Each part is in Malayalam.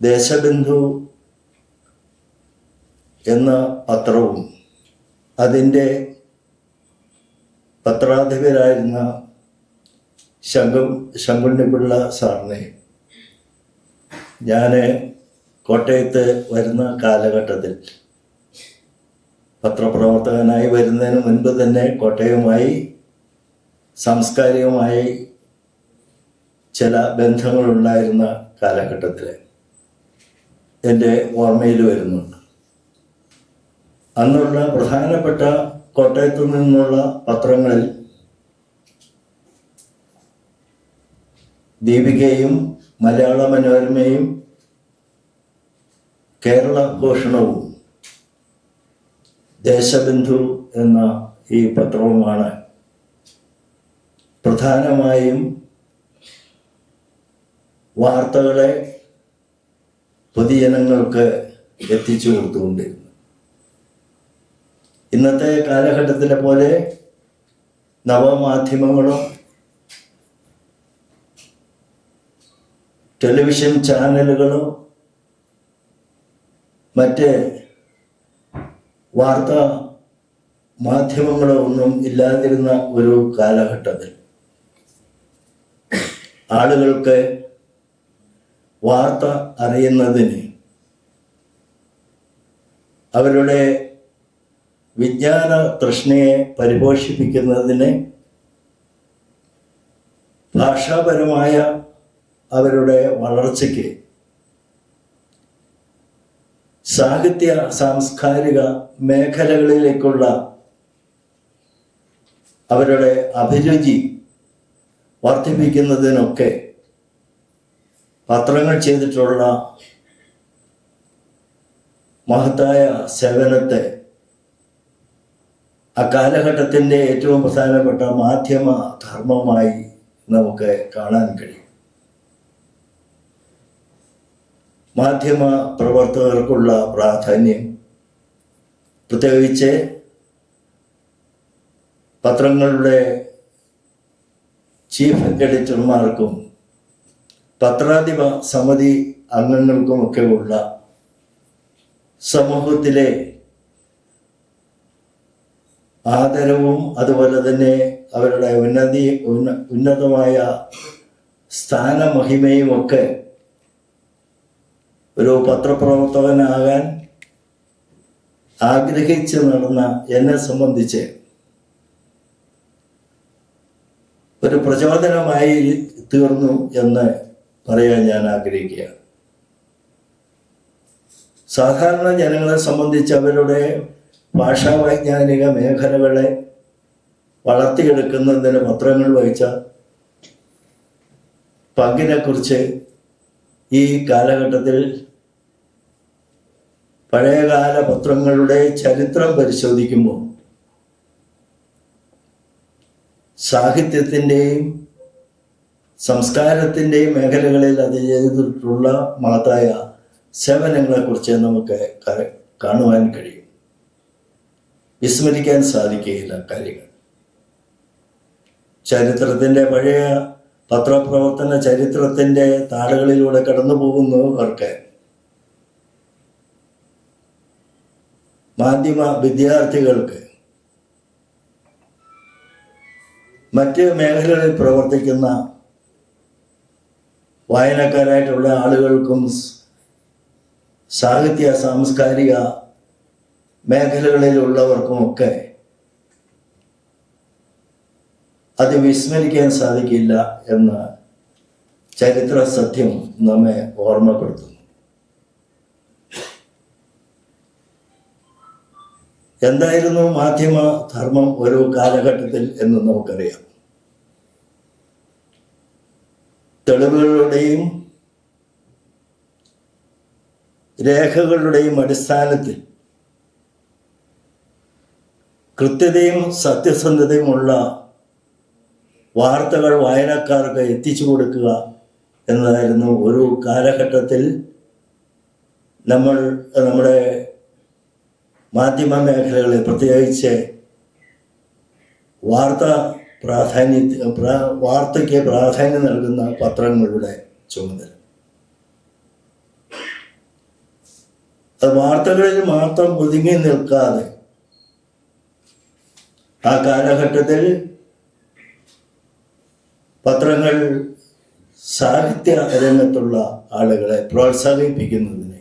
ദേശബന്ധു എന്ന പത്രവും അതിന്റെ പത്രാധിപരായിരുന്ന ശങ്കു ശങ്കുണ്ണിപ്പിള്ള സാറിനെ ഞാൻ കോട്ടയത്ത് വരുന്ന കാലഘട്ടത്തിൽ പത്രപ്രവർത്തകനായി വരുന്നതിന് മുൻപ് തന്നെ കോട്ടയവുമായി സാംസ്കാരികമായി ചില ബന്ധങ്ങളുണ്ടായിരുന്ന കാലഘട്ടത്തിൽ എന്റെ ഓർമ്മയിൽ വരുന്നുണ്ട്. അന്നുള്ള പ്രധാനപ്പെട്ട കോട്ടയത്തു നിന്നുള്ള പത്രങ്ങളിൽ ദീപികയും മലയാള മനോരമയും കേരള ഭൂഷണവും ദേശബന്ധു എന്ന ഈ പത്രവുമാണ് പ്രധാനമായും വാർത്തകളെ പൊതുജനങ്ങൾക്ക് എത്തിച്ചു കൊടുത്തുകൊണ്ടിരുന്നു ഇന്നത്തെ കാലഘട്ടത്തിലെ പോലെ നവമാധ്യമങ്ങളും ടെലിവിഷൻ ചാനലുകളും മറ്റ് വാർത്താ മാധ്യമങ്ങളോ ഒന്നും ഇല്ലാതിരുന്ന ഒരു കാലഘട്ടത്തിൽ ആളുകൾക്ക് വാർത്ത അറിയുന്നതിന് അവരുടെ വിജ്ഞാന തൃഷ്ണയെ പരിപോഷിപ്പിക്കുന്നതിന് ഭാഷാപരമായ അവരുടെ വളർച്ചയ്ക്ക് സാഹിത്യ സാംസ്കാരിക മേഖലകളിലേക്കുള്ള അവരുടെ അഭിരുചി വർദ്ധിപ്പിക്കുന്നതിനൊക്കെ പത്രങ്ങൾ ചെയ്തിട്ടുള്ള മഹത്തായ സേവനത്തെ ആ കാലഘട്ടത്തിന്റെ ഏറ്റവും പ്രധാനപ്പെട്ട മാധ്യമ ധർമ്മമായി നമുക്ക് കാണാൻ കഴിയും. മാധ്യമ പ്രവർത്തകർക്കുള്ള പ്രാധാന്യം പ്രത്യേകിച്ച് പത്രങ്ങളുടെ ചീഫ് എഡിറ്റർമാർക്കും പത്രാധിപ സമിതി അംഗങ്ങൾക്കുമൊക്കെ ഉള്ള സമൂഹത്തിലെ ആദരവും അതുപോലെ തന്നെ അവരുടെ ഉന്നതി ഉന്ന ഉന്നതമായ സ്ഥാനമഹിമയും ഒക്കെ ഒരു പത്രപ്രവർത്തകനാകാൻ ആഗ്രഹിച്ച് നടന്ന എന്നെ സംബന്ധിച്ച് ഒരു പ്രചോദനമായി തീർന്നു എന്ന് പറയാൻ ഞാൻ ആഗ്രഹിക്കുകയാണ്. സാധാരണ ജനങ്ങളെ സംബന്ധിച്ച് അവരുടെ ഭാഷാ വൈജ്ഞാനിക മേഖലകളെ വളർത്തിയെടുക്കുന്നതിന് പത്രങ്ങൾ വഹിച്ച പങ്കിനെക്കുറിച്ച് ഈ കാലഘട്ടത്തിൽ പഴയകാല പത്രങ്ങളുടെ ചരിത്രം പരിശോധിക്കുമ്പോൾ സാഹിത്യത്തിന്റെയും സംസ്കാരത്തിന്റെയും മേഖലകളിൽ അത് ചെയ്തിട്ടുള്ള മഹത്തായ സേവനങ്ങളെക്കുറിച്ച് നമുക്ക് കാണുവാൻ കഴിയും. വിസ്മരിക്കാൻ സാധിക്കുകയില്ല കാര്യങ്ങൾ. ചരിത്രത്തിന്റെ പഴയ പത്രപ്രവർത്തന ചരിത്രത്തിന്റെ താളുകളിലൂടെ കടന്നു പോകുന്നവർക്ക് മാധ്യമ വിദ്യാർത്ഥികൾക്ക് മറ്റ് മേഖലകളിൽ പ്രവർത്തിക്കുന്ന വായനക്കാരായിട്ടുള്ള ആളുകൾക്കും സാഹിത്യ സാംസ്കാരിക മേഖലകളിലുള്ളവർക്കുമൊക്കെ അത് വിസ്മരിക്കാൻ സാധിക്കില്ല എന്ന ചരിത്ര സത്യം നമ്മെ ഓർമ്മപ്പെടുത്തുന്നു. എന്തായിരുന്നു മാധ്യമ ധർമ്മം ഒരു കാലഘട്ടത്തിൽ എന്ന് നമുക്കറിയാം. തെളിവുകളുടെയും രേഖകളുടെയും അടിസ്ഥാനത്തിൽ കൃത്യതയും സത്യസന്ധതയുമുള്ള വാർത്തകൾ വായനക്കാർക്ക് എത്തിച്ചു കൊടുക്കുക എന്നതായിരുന്നു ഒരു കാലഘട്ടത്തിൽ നമ്മൾ നമ്മുടെ മാധ്യമ മേഖലകളിൽ പ്രത്യേകിച്ച് വാർത്ത പ്രാധാന്യ പ്രാ- വാർത്തയ്ക്ക് പ്രാധാന്യം നൽകുന്ന പത്രങ്ങളുടെ ചുമതല. അത് വാർത്തകളിൽ മാത്രം ഒതുങ്ങി നിൽക്കാതെ ആ കാലഘട്ടത്തിൽ പത്രങ്ങൾ സാഹിത്യ രംഗത്തുള്ള ആളുകളെ പ്രോത്സാഹിപ്പിക്കുന്നതിന്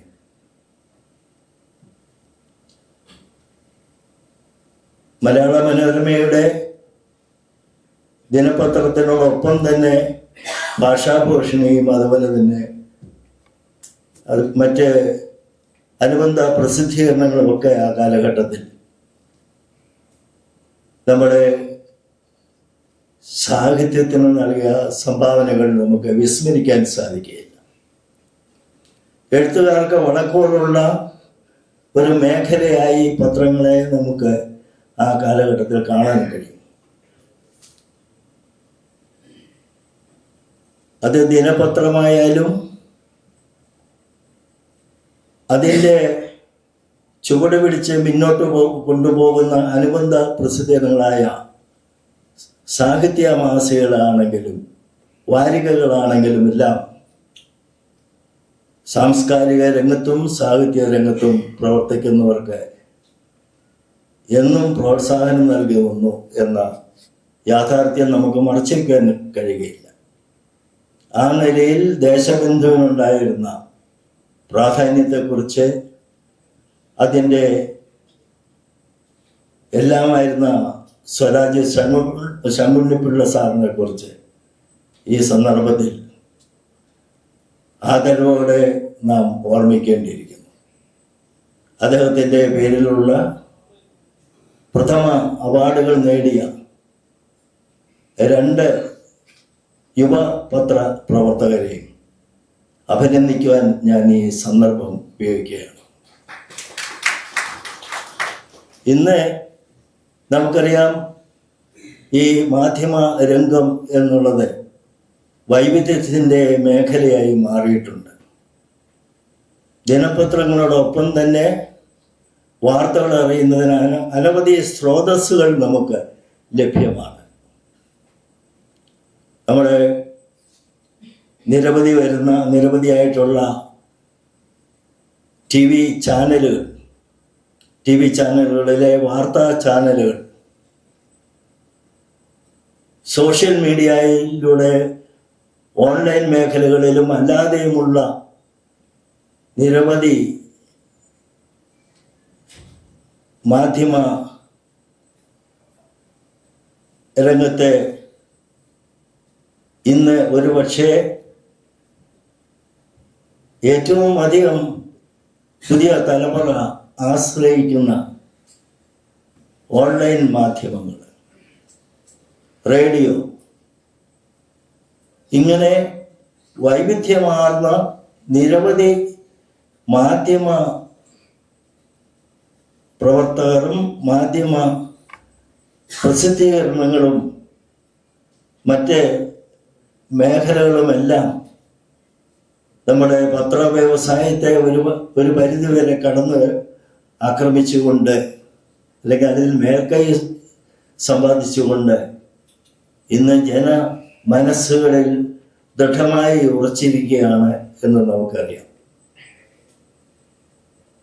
മലയാള മനോരമയുടെ ദിനപത്രത്തിനോടൊപ്പം തന്നെ ഭാഷാഭൂഷണിയും അതുപോലെ തന്നെ അത് മറ്റ് അനുബന്ധ പ്രസിദ്ധീകരണങ്ങളുമൊക്കെ ആ കാലഘട്ടത്തിൽ. നമ്മുടെ സാഹിത്യത്തിന് നൽകിയ സംഭാവനകൾ നമുക്ക് വിസ്മരിക്കാൻ സാധിക്കുകയില്ല. എഴുത്തുകാർക്ക് വടക്കോടുള്ള ഒരു മേഖലയായി പത്രങ്ങളെ നമുക്ക് ആ കാലഘട്ടത്തിൽ കാണാൻ കഴിയും. അത് ദിനപത്രമായാലും അതിന്റെ ചുവട് പിടിച്ച് മുന്നോട്ട് കൊണ്ടുപോകുന്ന അനുബന്ധ പ്രസിദ്ധീകരണങ്ങളായ സാഹിത്യ മാസികകളാണെങ്കിലും വാരികകളാണെങ്കിലും എല്ലാം സാംസ്കാരിക രംഗത്തും സാഹിത്യ രംഗത്തും പ്രവർത്തിക്കുന്നവർക്ക് എന്നും പ്രോത്സാഹനം നൽകി വന്നു എന്ന യാഥാർത്ഥ്യം നമുക്ക് മറച്ചേക്കാൻ കഴിയുകയില്ല. ആ നിലയിൽ ദേശബന്ധുവിനുണ്ടായിരുന്ന പ്രാധാന്യത്തെക്കുറിച്ച് അതിന്റെ എല്ലാമായിരുന്ന സ്വരാജ് ശങ്കു ശങ്കുണ്ണിപ്പിള്ള സാറിനെ കുറിച്ച് ഈ സന്ദർഭത്തിൽ ആദരവോടെ നാം ഓർമ്മിക്കേണ്ടിയിരിക്കുന്നു. അദ്ദേഹത്തിന്റെ പേരിലുള്ള പ്രഥമ അവാർഡുകൾ നേടിയ രണ്ട് യുവപത്ര പ്രവർത്തകരെ അഭിനന്ദിക്കുവാൻ ഞാൻ ഈ സന്ദർഭം ഉപയോഗിക്കുകയാണ്. ഇന്ന് നമുക്കറിയാം ഈ മാധ്യമ രംഗം എന്നുള്ളത് വൈവിധ്യത്തിന്റെ മേഖലയായി മാറിയിട്ടുണ്ട്. ദിനപത്രങ്ങളോടൊപ്പം തന്നെ വാർത്തകൾ അറിയുന്നതിന് അന- അനവധി സ്രോതസ്സുകൾ നമുക്ക് ലഭ്യമാണ്. നമ്മുടെ നിരവധി വരുന്ന നിരവധിയായിട്ടുള്ള ടി വി ചാനലുകൾ ടി വി ചാനലുകളിലെ വാർത്താ ചാനലുകൾ സോഷ്യൽ മീഡിയയിലൂടെ ഓൺലൈൻ മേഖലകളിലും അല്ലാതെയുമുള്ള നിരവധി മാധ്യമ രംഗത്തെ ഇന്ന് ഒരുപക്ഷെ ഏറ്റവും അധികം പുതിയ തലമുറ ആശ്രയിക്കുന്ന ഓൺലൈൻ മാധ്യമങ്ങൾ റേഡിയോ ഇങ്ങനെ വൈവിധ്യമാർന്ന നിരവധി മാധ്യമ പ്രവർത്തകരും മാധ്യമ പ്രസിദ്ധീകരണങ്ങളും മറ്റ് മേഖലകളുമെല്ലാം നമ്മുടെ പത്ര വ്യവസായത്തെ ഒരു ഒരു പരിധിവരെ കടന്ന് ആക്രമിച്ചുകൊണ്ട് അല്ലെങ്കിൽ അതിൽ മേൽക്കൈ സമ്പാദിച്ചുകൊണ്ട് ഇന്ന് ജന മനസ്സുകളിൽ ദൃഢമായി ഉറച്ചിരിക്കുകയാണ് എന്ന് നമുക്കറിയാം.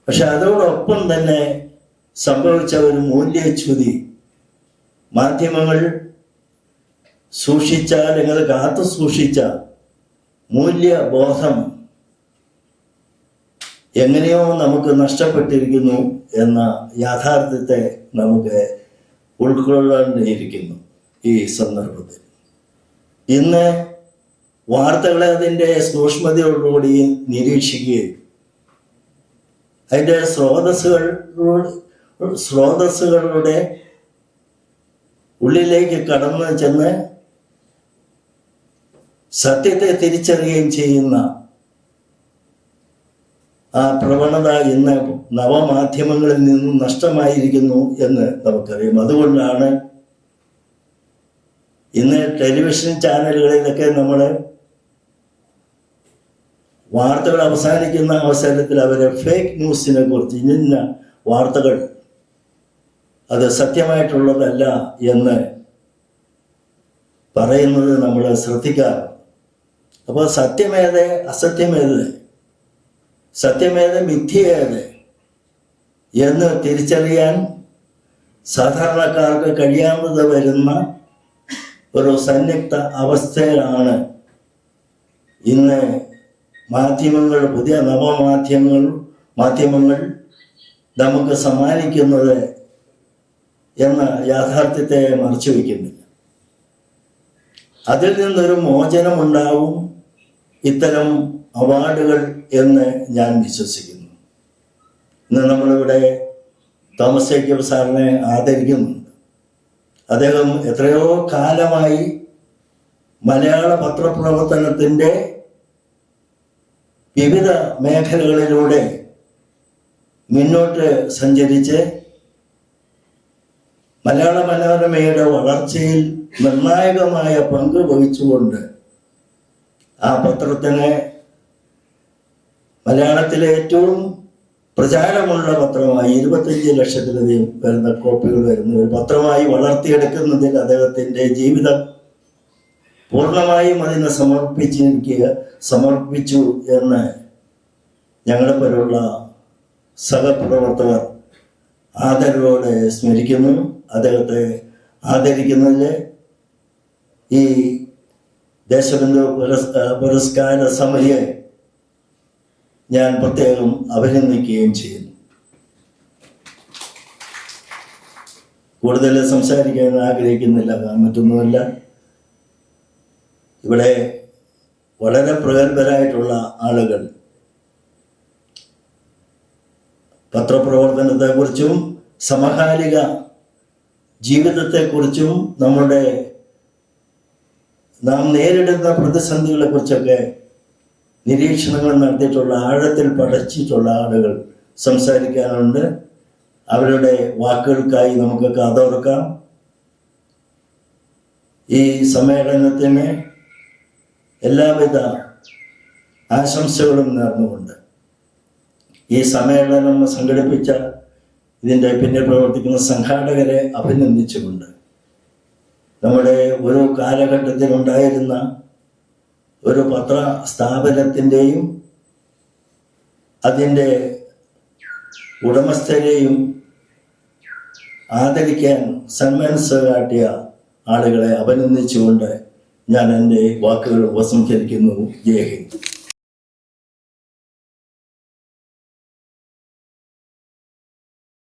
പക്ഷെ അതോടൊപ്പം തന്നെ സംഭവിച്ച ഒരു മൂല്യച്യുതി മാധ്യമങ്ങൾ സൂക്ഷിച്ച അല്ലെങ്കിൽ കാത്തു സൂക്ഷിച്ച. മൂല്യബോധം എങ്ങനെയോ നമുക്ക് നഷ്ടപ്പെട്ടിരിക്കുന്നു എന്ന യാഥാർത്ഥ്യത്തെ നമുക്ക് ഉൾക്കൊള്ളേണ്ടിയിരിക്കുന്നു ഈ സന്ദർഭത്തിൽ. ഇന്ന് വാർത്തകളെ അതിന്റെ സൂക്ഷ്മതയോടുകൂടി നിരീക്ഷിക്കുകയും അതിന്റെ സ്രോതസ്സുകൾ സ്രോതസ്സുകളുടെ ഉള്ളിലേക്ക് കടന്നു ചെന്ന് സത്യത്തെ തിരിച്ചറിയുകയും ചെയ്യുന്ന ആ പ്രവണത ഇന്ന് നവമാധ്യമങ്ങളിൽ നിന്നും നഷ്ടമായിരിക്കുന്നു എന്ന് നമുക്കറിയാം. അതുകൊണ്ടാണ് ഇന്ന് ടെലിവിഷൻ ചാനലുകളിലൊക്കെ നമ്മൾ വാർത്തകൾ അവസാനിക്കുന്ന അവസരത്തിൽ അവരെ ഫേക്ക് ന്യൂസിനെ കുറിച്ച് ഇന്ന വാർത്തകൾ അത് സത്യമായിട്ടുള്ളതല്ല എന്ന് പറയുന്നത് നമ്മൾ ശ്രദ്ധിക്കാറുണ്ട്. അപ്പോൾ സത്യമേത് അസത്യമേത്? സത്യമേത് മിഥ്യയേത്? എന്ന് തിരിച്ചറിയാൻ സാധാരണക്കാർക്ക് കഴിയാതെ വരുന്ന ഒരു സന്നിഗ്ധ അവസ്ഥയിലാണ് ഇന്ന് മാധ്യമങ്ങൾ പുതിയ നവമാധ്യമങ്ങൾ മാധ്യമങ്ങൾ നമുക്ക് സമ്മാനിക്കുന്നത് എന്ന യാഥാർത്ഥ്യത്തെ മറച്ചു വയ്ക്കുന്നില്ല. അതിൽ നിന്നൊരു മോചനമുണ്ടാവും ഇത്തരം അവാർഡുകൾ എന്ന് ഞാൻ വിശ്വസിക്കുന്നു. ഇന്ന് നമ്മളിവിടെ തോമസ് ജേക്കബ് സാറിനെ ആദരിക്കുന്നുണ്ട് അദ്ദേഹം എത്രയോ കാലമായി മലയാള പത്രപ്രവർത്തനത്തിന്റെ വിവിധ മേഖലകളിലൂടെ മുന്നോട്ട് സഞ്ചരിച്ച് മലയാള മനോരമയുടെ വളർച്ചയിൽ നിർണായകമായ പങ്ക് വഹിച്ചുകൊണ്ട് ആ പത്രത്തിന് മലയാളത്തിലെ ഏറ്റവും പ്രചാരമുള്ള പത്രമായി ഇരുപത്തഞ്ച് ലക്ഷത്തിലധികം വരുന്ന കോപ്പികൾ വരുന്ന. ഒരു പത്രമായി വളർത്തിയെടുക്കുന്നതിൽ അദ്ദേഹത്തിന്റെ ജീവിതം പൂർണമായും അതിനെ സമർപ്പിച്ചിരിക്കുക സമർപ്പിച്ചു എന്ന് ഞങ്ങളെപ്പോലുള്ള സഹപ്രവർത്തകർ ആദരവോടെ സ്മരിക്കുന്നു. അദ്ദേഹത്തെ ആദരിക്കുന്നതിൽ ഈ പുരസ്കാ പുരസ്കാര സമിതിയെ ഞാൻ പ്രത്യേകം അഭിനന്ദിക്കുകയും ചെയ്യുന്നു. കൂടുതൽ സംസാരിക്കാൻ ആഗ്രഹിക്കുന്നില്ല മറ്റൊന്നുമല്ല. ഇവിടെ വളരെ പ്രഗത്ഭരായിട്ടുള്ള ആളുകൾ. പത്രപ്രവർത്തനത്തെക്കുറിച്ചും സമകാലിക ജീവിതത്തെക്കുറിച്ചും നമ്മുടെ നാം നേരിടുന്ന പ്രതിസന്ധികളെക്കുറിച്ചൊക്കെ നിരീക്ഷണങ്ങൾ നടത്തിയിട്ടുള്ള ആഴത്തിൽ പഠിച്ചിട്ടുള്ള ആളുകൾ സംസാരിക്കാനുണ്ട്. അവരുടെ വാക്കുകൾക്കായി നമുക്ക് കാതോർക്കാം. ഈ സമ്മേളനത്തിന് എല്ലാവിധ ആശംസകളും നേർന്നുകൊണ്ട് ഈ സമ്മേളനം സംഘടിപ്പിച്ച ഇതിന്റെ പിന്നിൽ പ്രവർത്തിക്കുന്ന സംഘാടകരെ അഭിനന്ദിച്ചുകൊണ്ട് നമ്മുടെ ഒരു കാലഘട്ടത്തിലുണ്ടായിരുന്ന ഒരു പത്ര സ്ഥാപനത്തിന്റെയും അതിന്റെ ഉടമസ്ഥരെയും ആദരിക്കാൻ സന്മനസ് കാട്ടിയ ആളുകളെ അഭിനന്ദിച്ചുകൊണ്ട് ഞാൻ എന്റെ വാക്കുകൾ ഉപസംഹരിക്കുന്നു. ജയ